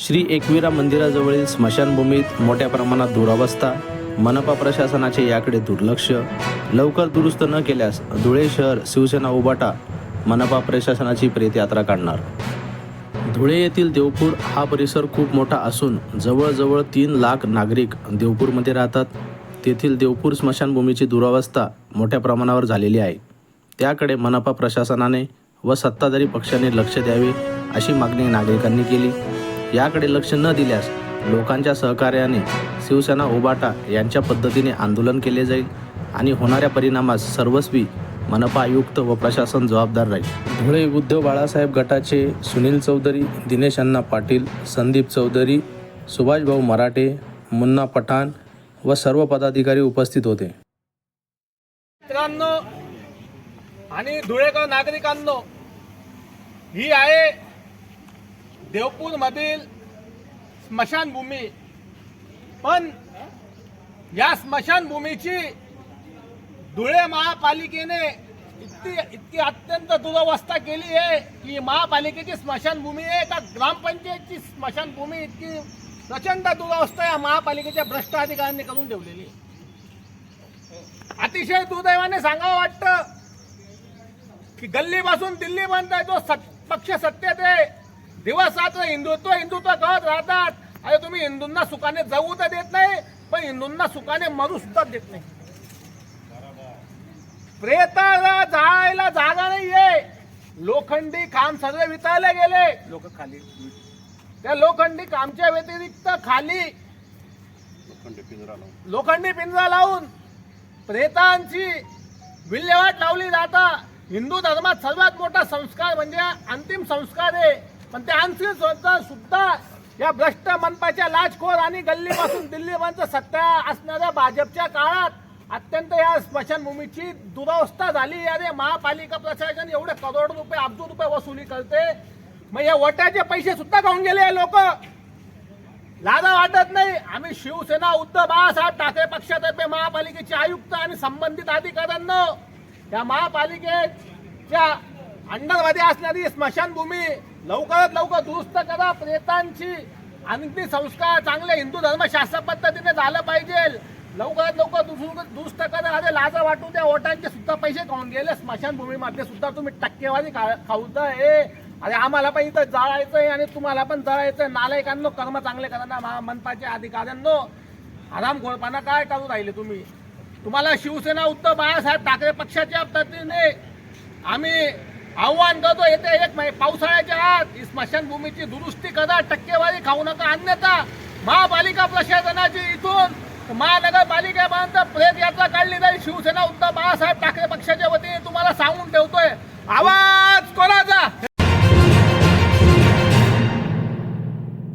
श्री एकविरा मंदिराजवळील स्मशानभूमीत मोठ्या प्रमाणात दुरावस्था मनपा प्रशासनाचे याकडे दुर्लक्ष लवकर दुरुस्त न केल्यास धुळे शहर शिवसेना उबाटा मनपा प्रशासनाची प्रेतयात्रा काढणार. धुळे येथील देवपूर हा परिसर खूप मोठा असून जवळजवळ तीन लाख नागरिक देवपूरमध्ये राहतात. तेथील देवपूर स्मशानभूमीची दुरावस्था मोठ्या प्रमाणावर झालेली आहे. त्याकडे मनपा प्रशासनाने व सत्ताधारी पक्षाने लक्ष द्यावे अशी मागणी नागरिकांनी केली. याकडे लक्ष न दिल्यास लोकांच्या सहकार्याने शिवसेना उबाटा यांच्या पद्धतीने आंदोलन केले जाईल आणि होणाऱ्या परिणामास सर्वस्वी मनपा आयुक्त व प्रशासन जबाबदार राहील. धुळे उद्धव बाळासाहेब गटाचे सुनील चौधरी दिनेश अण्णा पाटील संदीप चौधरी सुभाषभाऊ मराठे मुन्ना पठाण व सर्व पदाधिकारी उपस्थित होते. मित्रांनो आणि धुळेकर नागरिकांनो ही आहे देवपूर मधील स्मशानभूमी. पण या स्मशानभूमीची धुळे महापालिकेने इतकी इतकी अत्यंत दुरवस्था केली आहे की महापालिकेची स्मशानभूमी आहे. का ग्रामपंचायतची स्मशानभूमी इतकी प्रचंड दुरवस्था या महापालिकेच्या भ्रष्ट अधिकाऱ्यांनी करून ठेवलेली अतिशय दुर्दैवाने सांगावं वाटतं की गल्लीपासून दिल्लीपर्यंत जो सत- पक्ष सत्तेत आहे दिवस रात्र हिंदुत्व हिंदुत्व करत राहतात. अरे तुम्ही हिंदूंना सुखाने जगू तर देत नाही पण हिंदूंना सुखाने मरू सुद्धा देत नाही. प्रेताला जायला जागा नाहीये. लोखंडी काम सगळे विटायला गेले. लोक खाली. त्या लोखंडी कामच्या व्यतिरिक्त खाली लोखंडी पिंजरा लावून प्रेतांची विल्हेवाट लावली जाता. हिंदू धर्मात सर्वात मोठा संस्कार म्हणजे अंतिम संस्कार आहे. पण ते आणखी संस्कार सुद्धा या भ्रष्ट मनपाच्या लाचखोर आणि गल्लीपासून दिल्लीपर्यंत सत्ता असणाऱ्या भाजपच्या काळात अत्यंत या स्मशानभूमीची दुरावस्था झाली. अरे महापालिका प्रशासन एवढे करोड रुपये अब्ज रुपये वसुली करते. मग या वटाचे पैसे सुद्धा खाऊन गेले लोक. लाजा वाटत नाही. आम्ही शिवसेना उद्धव बाळासाहेब ठाकरे पक्षातर्फे महापालिकेचे आयुक्त आणि संबंधित अधिकाऱ्यांना या महापालिकेच्या अंडरवादी असणारी स्मशानभूमी लवकरात लवकर दुरुस्त करा प्रेतांची. अंतिम संस्कार चांगले हिंदू धर्मशास्त्र पद्धतीने झालं पाहिजे. लवकरात लवकर दुरुस्त दुरुस्त करा. अरे लाजा वाटून त्या वोटांचे सुद्धा पैसे खाऊन गेले. स्मशानभूमीमध्ये सुद्धा तुम्ही टक्केवारी खाऊताय. अरे आम्हाला पण इथं जळायचंय आणि तुम्हाला पण जळायचंय. नालायकांनो कर्म चांगले करा ना महा- मनपाच्या अधिकाऱ्यांनो आरामखोरपणा काय करू राहिले तुम्ही? तुम्हाला शिवसेना उत्तर बाळासाहेब ठाकरे पक्षाच्या पद्धतीने आम्ही आव्हान करतो येते एक पावसाळ्याच्या आत ही स्मशानभूमीची दुरुस्ती करा टक्केवारी खाऊ नका अन्यथा महापालिका प्रशासनाची इथून महानगरपालिकेपर्यंत प्रेत यात्रा काढली जाईल. शिवसेना उद्धव बाळासाहेब ठाकरे पक्षाच्या वतीने तुम्हाला